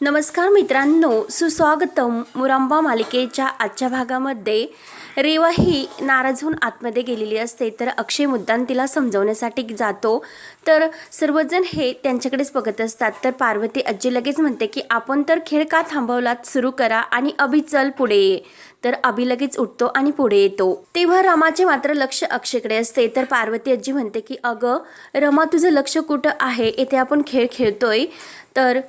नमस्कार मित्रांनो सुस्वागतम मुरांबा मालिकेच्या आजच्या भागामध्ये रेवा ही नाराज होऊन आतमध्ये गेलेली असते तर अक्षय मुद्दाम तिला समजवण्यासाठी जातो. तर सर्वजण हे त्यांच्याकडेच बघत असतात तर पार्वती आजी लगेच म्हणते की आपण तर खेळ का थांबवलात सुरू करा आणि अभि चल पुढे. ये तर अभि लगेच उठतो आणि पुढे येतो. तेव्हा रमाचे मात्र लक्ष अक्षयकडे असते तर पार्वती आजी म्हणते की अगं रमा तुझं लक्ष कुठं आहे? येथे आपण खेळ खेळतोय. तर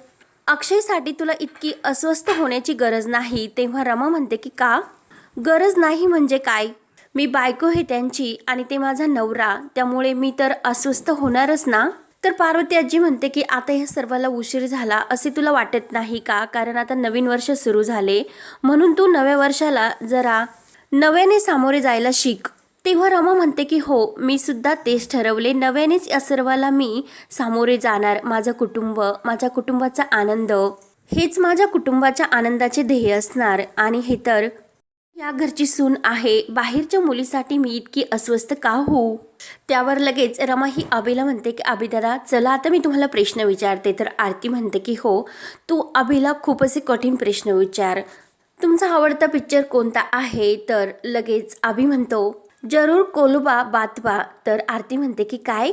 अक्षयसाठी तुला इतकी अस्वस्थ होण्याची गरज नाही. तेव्हा रमा म्हणते की का? गरज नाही म्हणजे काय? मी बायको आहे त्यांची आणि ते माझा नवरा. त्यामुळे मी तर अस्वस्थ होणारच ना? तर पार्वती आजी म्हणते की आता ह्या सर्वाला उशीर झाला. असे तुला वाटत नाही का? कारण आता नवीन वर्ष सुरू झाले. म्हणून तू नव्या वर्षाला जरा नव्याने सामोरे जायला शिक. तेव्हा रमा म्हणते की हो मी सुद्धा तेच ठरवले. नव्यानेच या सर्वाला मी सामोरे जाणार. माझं कुटुंब माझ्या कुटुंबाचा आनंद. हेच माझ्या कुटुंबाच्या आनंदाचे ध्येय असणार. आणि हे तर या घरची सून आहे. बाहेरच्या मुलीसाठी मी इतकी अस्वस्थ का होऊ? त्यावर लगेच रमा ही अभिला म्हणते की अभि दादा चला आता मी तुम्हाला प्रश्न विचारते. तर आरती म्हणते की हो तू अभिला खूप असे कठीण प्रश्न विचार. तुमचा आवडता पिक्चर कोणता आहे? तर लगेच अभि म्हणतो जरूर कोलुबा बातबा तर आरती म्हणते की काय?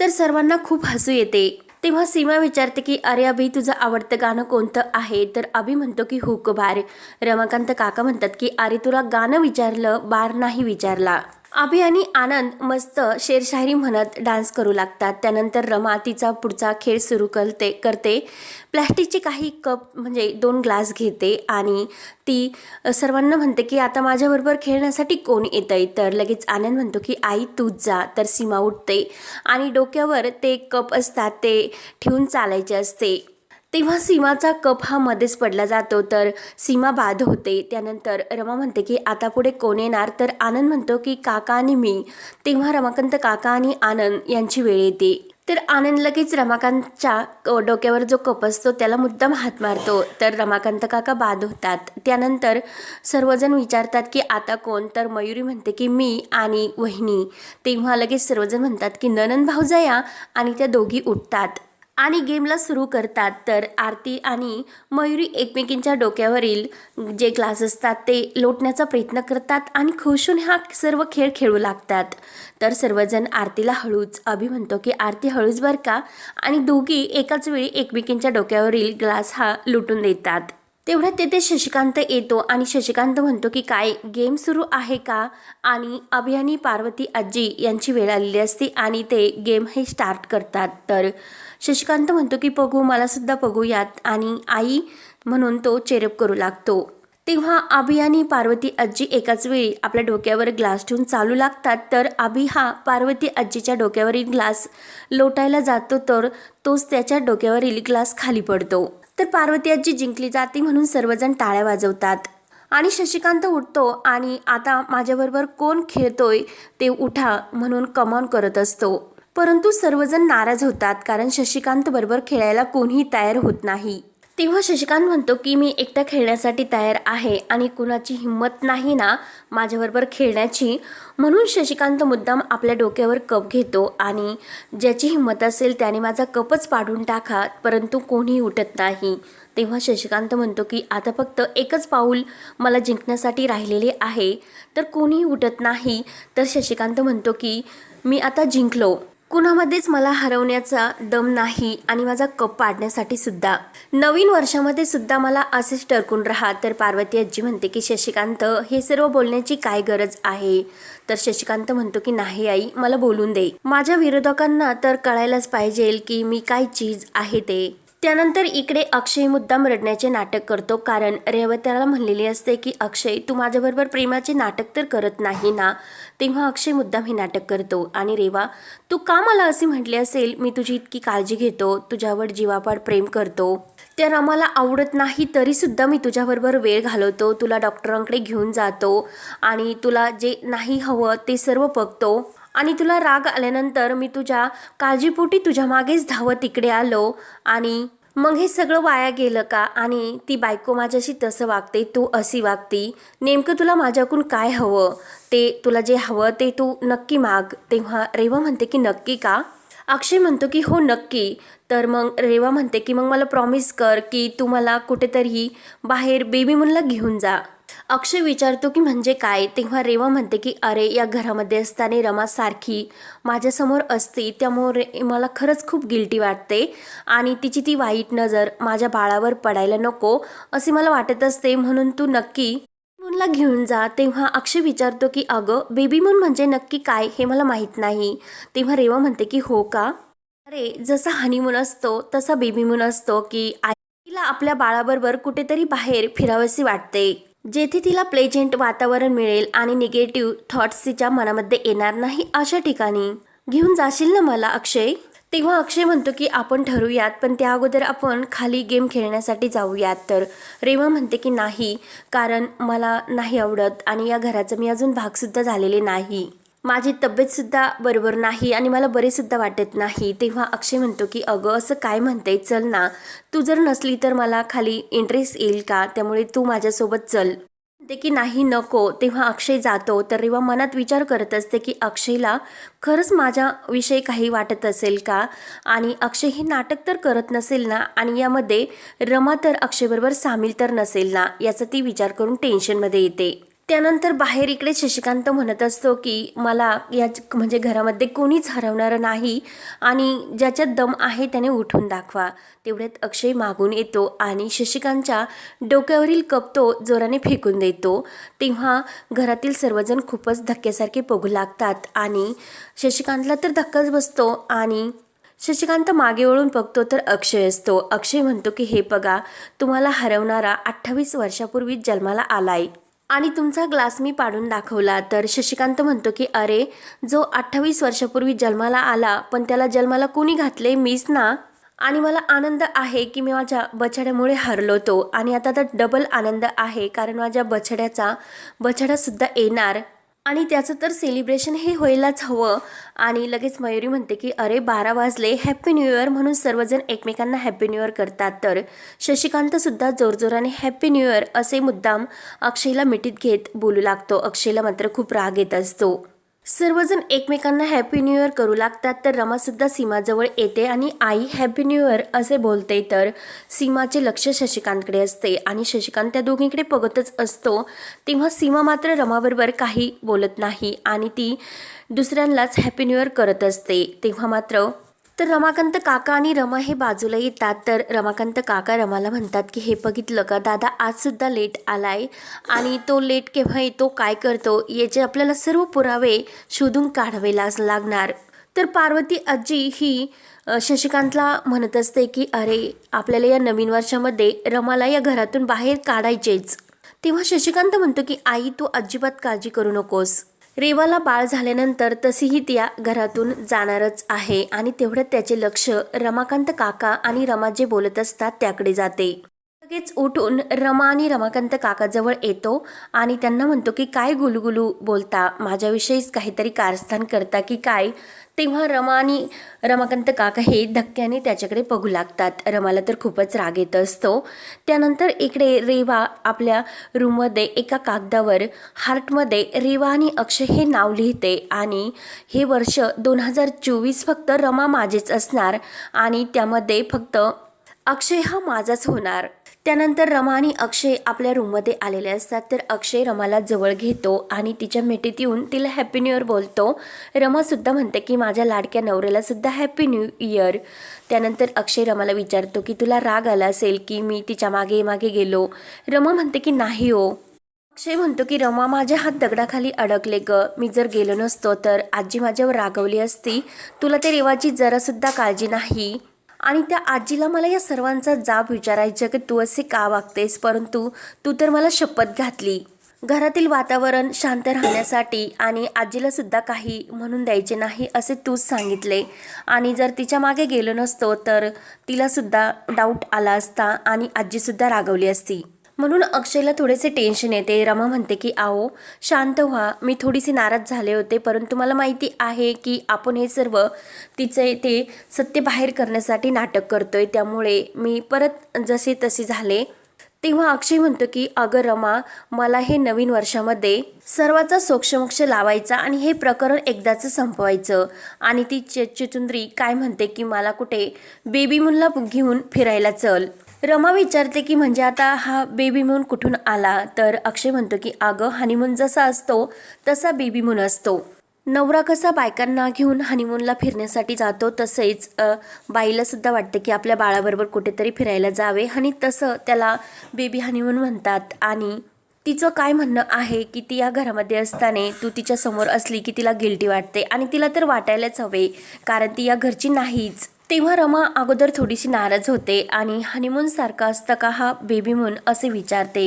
तर सर्वांना खूप हसू येते. तेव्हा सीमा विचारते की अरे अभि तुझं आवडतं गाणं कोणतं आहे? तर अभि म्हणतो की हुक बार रमाकांत काका म्हणतात की अरे तुला गाणं विचारलं बार नाही विचारला. अभि आणि आनंद मस्त शेरशायरी म्हणत डान्स करू लागतात. त्यानंतर रमा तिचा पुढचा खेळ सुरू करते करते. प्लॅस्टिकचे काही कप म्हणजे दोन ग्लास घेते आणि ती सर्वांना म्हणते की आता माझ्याबरोबर खेळण्यासाठी कोण येतं आहे तर लगेच आनंद म्हणतो की आई तूच जा. तर सीमा उठते आणि डोक्यावर ते कप असतात ते ठेवून चालायचे असते. तेव्हा सीमाचा कप हा मध्येच पडला जातो. तर सीमा बाद होते. त्यानंतर रमा म्हणते की आता पुढे कोण येणार? तर आनंद म्हणतो की काका आणि मी. तेव्हा रमाकांत काका आणि आनंद यांची वेळ येते. तर आनंद लगेच रमाकांतच्या डोक्यावर जो कप असतो त्याला मुद्दाम हात मारतो. तर रमाकांत काका बाद होतात. त्यानंतर सर्वजण विचारतात की आता कोण? तर मयुरी म्हणते की मी आणि वहिनी. तेव्हा लगेच सर्वजण म्हणतात की ननन भाऊजाया आणि त्या दोघी उठतात. आणि गेमला सुरू करतात. तर आरती आणि मयुरी एकमेकींच्या डोक्यावरील जे ग्लास असतात ते लोटण्याचा प्रयत्न करतात आणि खुशून हा सर्व खेळ खेळू लागतात. तर सर्वजण आरतीला हळूच अभि म्हणतो की आरती हळूच बर का? आणि दोघी एकाच वेळी एकमेकींच्या डोक्यावरील ग्लास हा लुटून देतात. तेवढ्यात तेथे शशिकांत येतो आणि शशिकांत म्हणतो की काय गेम सुरू आहे का? आणि अभियानी पार्वती आजी यांची वेळ आलेली असते आणि ते गेम हे स्टार्ट करतात. तर शशिकांत म्हणतो की बघू मला सुद्धा बघूयात आणि आई म्हणून तो चेरप करू लागतो. तेव्हा आभी आणि पार्वती आजी एकाच वेळी आपल्या डोक्यावर ग्लास ठेवून चालू लागतात. तर आबी हा पार्वती आजीच्या डोक्यावरील ग्लास लोटायला जातो तर तोच त्याच्या डोक्यावरील ग्लास खाली पडतो. तर पार्वती आजी जिंकली जाते म्हणून सर्वजण टाळ्या वाजवतात. आणि शशिकांत उठतो आणि आता माझ्याबरोबर कोण खेळतोय ते उठा म्हणून कमॉन करत असतो. परंतु सर्वजण नाराज होतात कारण शशिकांत बरोबर खेळायला कोणीही तयार होत नाही. तेव्हा शशिकांत म्हणतो की मी एकटा खेळण्यासाठी तयार आहे आणि कुणाची हिंमत नाही ना माझ्याबरोबर खेळण्याची. म्हणून शशिकांत मुद्दाम आपल्या डोक्यावर कप घेतो आणि ज्याची हिंमत असेल त्याने माझा कपच पाडून टाका परंतु कोणीही उठत नाही. तेव्हा शशिकांत म्हणतो की आता फक्त एकच पाऊल मला जिंकण्यासाठी राहिलेले आहे. तर कोणीही उठत नाही. तर शशिकांत म्हणतो की मी आता जिंकलो. कुणामध्येच मला हरवण्याचा दम नाही आणि माझा कप पाडण्यासाठी सुद्धा. नवीन वर्षामध्ये सुद्धा मला असेच टरकून राहा. तर पार्वती आजी म्हणते की शशिकांत हे सर्व बोलण्याची काय गरज आहे? तर शशिकांत म्हणतो की नाही आई मला बोलून दे. माझ्या विरोधकांना तर कळायलाच पाहिजे की मी काय चीज आहे ते. त्यानंतर इकडे अक्षय मुद्दाम रडण्याचे नाटक करतो कारण रेवत्याला म्हणलेली असते की अक्षय तू माझ्याबरोबर प्रेमाचे नाटक तर करत नाही ना? तेव्हा अक्षय मुद्दाम हे नाटक करतो आणि रेवा तू का मला असे म्हटले असेल? मी तुझी इतकी काळजी घेतो तुझ्यावर जीवापाड प्रेम करतो. त्या रमाला आवडत नाही तरीसुद्धा मी तुझ्याबरोबर वेळ घालवतो तुला डॉक्टरांकडे घेऊन जातो आणि तुला जे नाही हवं ते सर्व बघतो. आणि तुला राग आल्यानंतर मी तुझ्या काळजीपोटी तुझ्या मागेच धावत इकडे आलो आणि मग हे सगळं वाया गेलं का? आणि ती बायको माझ्याशी तसं वागते तू अशी वागती. नेमकं तुला माझ्याकडून काय हवं? ते तुला जे हवं ते तू नक्की माग. तेव्हा रेवा म्हणते की नक्की का? अक्षय म्हणतो की हो नक्की. तर मग रेवा म्हणते की मग मला प्रॉमिस कर की तू मला कुठेतरी बाहेर बेबी मुनला घेऊन जा. अक्षय विचारतो की म्हणजे काय? तेव्हा रेवा म्हणते की अरे या घरामध्ये असताना रमा सारखी माझ्यासमोर असती त्यामुळे मला खरंच खूप गिल्टी वाटते आणि तिची ती वाईट नजर माझ्या बाळावर पडायला नको असे मला वाटत असते. म्हणून तू नक्की मूनला घेऊन जा. तेव्हा अक्षय विचारतो की अगं बेबी मून म्हणजे नक्की काय हे मला माहीत नाही. तेव्हा रेवा म्हणते की हो का? अरे जसा हनीमून असतो तसा बेबी मून असतो की आईला आपल्या बाळाबरोबर कुठेतरी बाहेर फिरावशी वाटते. जेथे तिला प्लेजेंट वातावरण मिळेल आणि निगेटिव्ह थॉट्स तिच्या मनामध्ये येणार नाही अशा ठिकाणी. घेऊन जाशील ना मला अक्षय? तेव्हा अक्षय म्हणतो की आपण ठरवूयात पण त्या अगोदर आपण खाली गेम खेळण्यासाठी जाऊयात. तर रेवा म्हणते की नाही कारण मला नाही आवडत आणि या घराचं मी अजून भागसुद्धा झालेले नाही. माझी तब्येतसुद्धा बरोबर नाही आणि मला बरेसुद्धा वाटत नाही. तेव्हा अक्षय म्हणतो की अगं असं काय म्हणते चल ना. तू जर नसली तर मला खाली इंटरेस्ट येईल का? त्यामुळे तू माझ्यासोबत चल. म्हणते की नाही नको. तेव्हा अक्षय जातो. तर रेवा मनात विचार करत असते की अक्षयला खरंच माझ्याविषयी काही वाटत असेल का? आणि अक्षय हे नाटक तर करत नसेल ना आणि यामध्ये रमा तर अक्षयबरोबर सामील तर नसेल ना याचा ती विचार करून टेन्शनमध्ये येते. त्यानंतर बाहेर इकडे शशिकांत म्हणत असतो की मला या म्हणजे घरामध्ये कोणीच हरवणारं नाही आणि ज्याच्यात दम आहे त्याने उठून दाखवा. तेवढ्यात अक्षय मागून येतो आणि शशिकांतच्या डोक्यावरील कप तो जोराने फेकून देतो. तेव्हा घरातील सर्वजण खूपच धक्क्यासारखे बघू लागतात आणि शशिकांतला तर धक्काच बसतो आणि शशिकांत मागे वळून बघतो तर अक्षय असतो. अक्षय म्हणतो की हे बघा तुम्हाला हरवणारा अठ्ठावीस वर्षापूर्वी जन्माला आलाय. आणि तुमचा ग्लास मी पाडून दाखवला. तर शशिकांत म्हणतो की अरे जो अठ्ठावीस वर्षापूर्वी जन्माला आला पण त्याला जन्माला कोणी घातले? मीच ना. आणि मला आनंद आहे की मी माझ्या बछड्यामुळे हरलो तो आणि आता तर डबल आनंद आहे कारण माझ्या बछड्याचा बछडासुद्धा येणार. आणि त्याचं तर सेलिब्रेशन हे व्हायलाच हवं. आणि लगेच मयुरी म्हणते की अरे बारा वाजले. हॅप्पी न्यू इयर म्हणून सर्वजण एकमेकांना हॅप्पी न्यू इयर करतात. तर शशिकांतसुद्धा जोरजोराने हॅप्पी न्यू इयर असे मुद्दाम अक्षयला मिठीत घेत बोलू लागतो. अक्षयला मात्र खूप राग येत असतो. सर्वजण एकमेकांना हॅपी न्यू इयर करू लागतात तर रमासुद्धा सीमाजवळ येते आणि आई हॅपी न्यू इयर असे बोलते तर सीमाचे लक्ष शशिकांतकडे असते आणि शशिकांत त्या दोघींकडे बघतच असतो. तेव्हा सीमा मात्र रमाबरोबर काही बोलत नाही आणि ती दुसऱ्यांनाच हॅपी न्यू इयर करत असते. तेव्हा मात्र तर रमाकांत काका आणि रमा हे बाजूला येतात. तर रमाकांत काका रमाला म्हणतात की हे बघितलं का? दादा आजसुद्धा लेट आलाय आणि तो लेट केव्हा येतो? काय करतो? याचे आपल्याला सर्व पुरावे शोधून काढावेला लागणार. तर पार्वती आजी ही शशिकांतला म्हणत असते की अरे आपल्याला या नवीन वर्षामध्ये रमाला या घरातून बाहेर काढायचेच. तेव्हा शशिकांत म्हणतो की आई तू अजिबात काळजी करू नकोस. रेवाला बाळ झाल्यानंतर तशीही त्या घरातून जाणारच आहे आणि तेवढ्यात त्याचे लक्ष रमाकांत काका आणि रमा जे बोलत असतात त्याकडे जाते. लगेच उठून रमा आणि रमाकांत काकाजवळ येतो आणि त्यांना म्हणतो की काय गुलगुलू बोलता? माझ्याविषयीच काहीतरी कारस्थान करता की काय? तेव्हा रमा आणि रमाकांत काका हे धक्क्याने त्याच्याकडे बघू लागतात. रमाला तर खूपच राग येत असतो. त्यानंतर इकडे रेवा आपल्या रूममध्ये एका कागदावर हार्टमध्ये रेवा आणि अक्षय हे नाव लिहिते आणि हे वर्ष दोन हजार चोवीस फक्त रमा माझेच असणार आणि त्यामध्ये फक्त अक्षय हा माझाच होणार. त्यानंतर रमा आणि अक्षय आपल्या रूममध्ये आलेले असतात. तर अक्षय रमाला जवळ घेतो आणि तिच्या मिठीत येऊन तिला हॅपी न्यू इयर बोलतो. रमासुद्धा म्हणते की माझ्या लाडक्या नवऱ्यालासुद्धा हॅपी न्यू इयर त्यानंतर अक्षय रमाला विचारतो की तुला राग आला असेल की मी तिच्यामागे मागे गेलो? रमा म्हणते की नाही हो. अक्षय म्हणतो की रमा माझ्या हात दगडाखाली अडकले ग. मी जर गेलो नसतो तर आजी माझ्यावर रागवली असती. तुला ते रेवाची जरासुद्धा काळजी नाही. आणि त्या आजीला मला या सर्वांचा जाब विचारायचा की तू असे का वागतेस? परंतु तू तर मला शपथ घातली. घरातील वातावरण शांत राहण्यासाठी आणि आजीला सुद्धा काही म्हणून द्यायचे नाही असे तूच सांगितले. आणि जर तिच्यामागे गेलो नसतो तर तिला सुद्धा डाऊट आला असता आणि आजीसुद्धा रागवली असती. म्हणून अक्षयला थोडेसे टेन्शन येते. रमा म्हणते की आओ शांत व्हा. मी थोडीशी नाराज झाले होते परंतु मला माहिती आहे की आपण हे सर्व तिचे ते सत्य बाहेर करण्यासाठी नाटक करतोय. त्यामुळे मी परत जसे तसे झाले. तेव्हा अक्षय म्हणतो की अगं रमा मला हे नवीन वर्षामध्ये सर्वाचा सोक्षमोक्ष लावायचा आणि हे प्रकरण एकदाचं संपवायचं. आणि ती चे चिचुंद्री काय म्हणते की मला कुठे बेबी मुलला घेऊन फिरायला चल. रमा विचारते की म्हणजे आता हा बेबी मून कुठून आला? तर अक्षय म्हणतो की अगं हनीमून जसा असतो तसा बेबी मून असतो. नवरा कसा बायकांना घेऊन हनीमूनला फिरण्यासाठी जातो तसेच बाईलासुद्धा बाईला सुद्धा वाटते की आपल्या बाळाबरोबर कुठेतरी फिरायला जावे आणि तसं त्याला बेबी हनीमून म्हणतात. आणि तिचं काय म्हणणं आहे की ती या घरामध्ये असताना तू तिच्या समोर असली की तिला गिल्टी वाटते आणि तिला तर वाटायलाच हवे कारण ती या घरची नाहीच. तेव्हा रमा अगोदर थोडीशी नाराज होते आणि हनीमूनसारखा असतं का हा बेबी मून असे विचारते.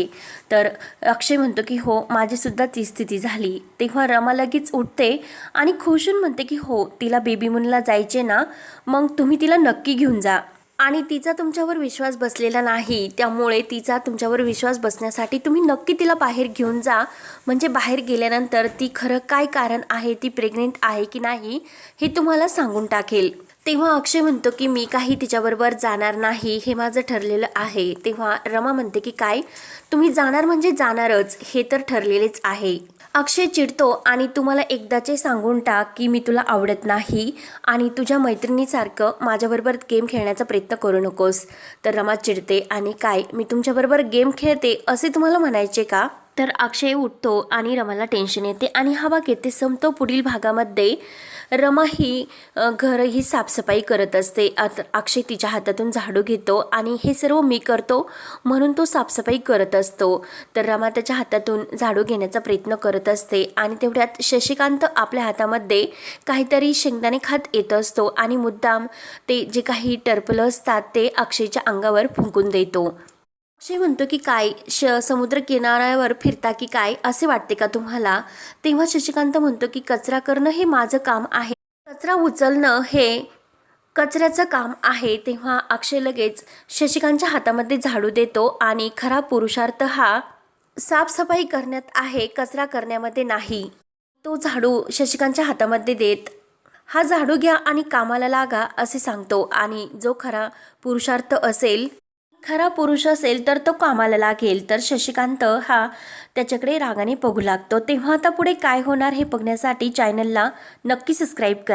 तर अक्षय म्हणतो की हो माझीसुद्धा ती स्थिती झाली. तेव्हा रमा लगेच उठते आणि खुशून म्हणते की हो तिला बेबी मूनला जायचे ना मग तुम्ही तिला नक्की घेऊन जा. आणि तिचा तुमच्यावर विश्वास बसलेला नाही. त्यामुळे तिचा तुमच्यावर विश्वास बसण्यासाठी तुम्ही नक्की तिला बाहेर घेऊन जा. म्हणजे बाहेर गेल्यानंतर ती खरं काय कारण आहे ती प्रेग्नेंट आहे की नाही हे तुम्हाला सांगून टाकेल. तेव्हा अक्षय म्हणतो की मी काही तिच्याबरोबर जाणार नाही हे माझं ठरलेलं आहे. तेव्हा रमा म्हणते की काय? तुम्ही जाणार म्हणजे जाणारच. हे तर ठरलेलेच आहे. अक्षय चिडतो आणि तुम्हाला एकदाचे सांगून टाक की मी तुला आवडत नाही आणि तुझ्या मैत्रिणीसारखं माझ्याबरोबर गेम खेळण्याचा प्रयत्न करू नकोस. तर रमा चिडते आणि काय? मी तुमच्याबरोबर गेम खेळते असे तुम्हाला म्हणायचे का? तर अक्षय उठतो आणि रमाला टेन्शन येते. आणि हा भाग येते संपतो. पुढील भागामध्ये रमा ही अ, घर ही साफसफाई करत असते. आत- अक्षय तिच्या हातातून झाडू घेतो आणि हे सर्व मी करतो म्हणून तो साफसफाई करत असतो. तर रमा त्याच्या हातातून झाडू घेण्याचा प्रयत्न करत असते आणि तेवढ्यात शशिकांत आपल्या हातामध्ये काहीतरी शेंगदाणे खात येत असतो आणि मुद्दाम ते जे काही टरपलं असतात ते अक्षयच्या अंगावर फुंकून देतो. अक्षय म्हणतो की काय श समुद्र किनाऱ्यावर फिरता की काय असे वाटते का तुम्हाला? तेव्हा शशिकांत म्हणतो की कचरा करणं हे माझं काम आहे. कचरा उचलणं हे कचऱ्याचं काम आहे. तेव्हा अक्षय लगेच शशिकांतच्या हातामध्ये झाडू देतो आणि खरा पुरुषार्थ हा साफसफाई करण्यात आहे कचरा करण्यामध्ये नाही. तो झाडू शशिकांतच्या हातामध्ये देत हा झाडू घ्या आणि कामाला लागा असे सांगतो आणि जो खरा पुरुषार्थ असेल खरा पुरुष असेल तर तो कामाला लागेल. तर शशिकांत हा त्याच्याकडे रागाने बघू लागतो. तेव्हा आता पुढे काय होणार हे बघण्यासाठी चॅनलला नक्की सबस्क्राईब करा.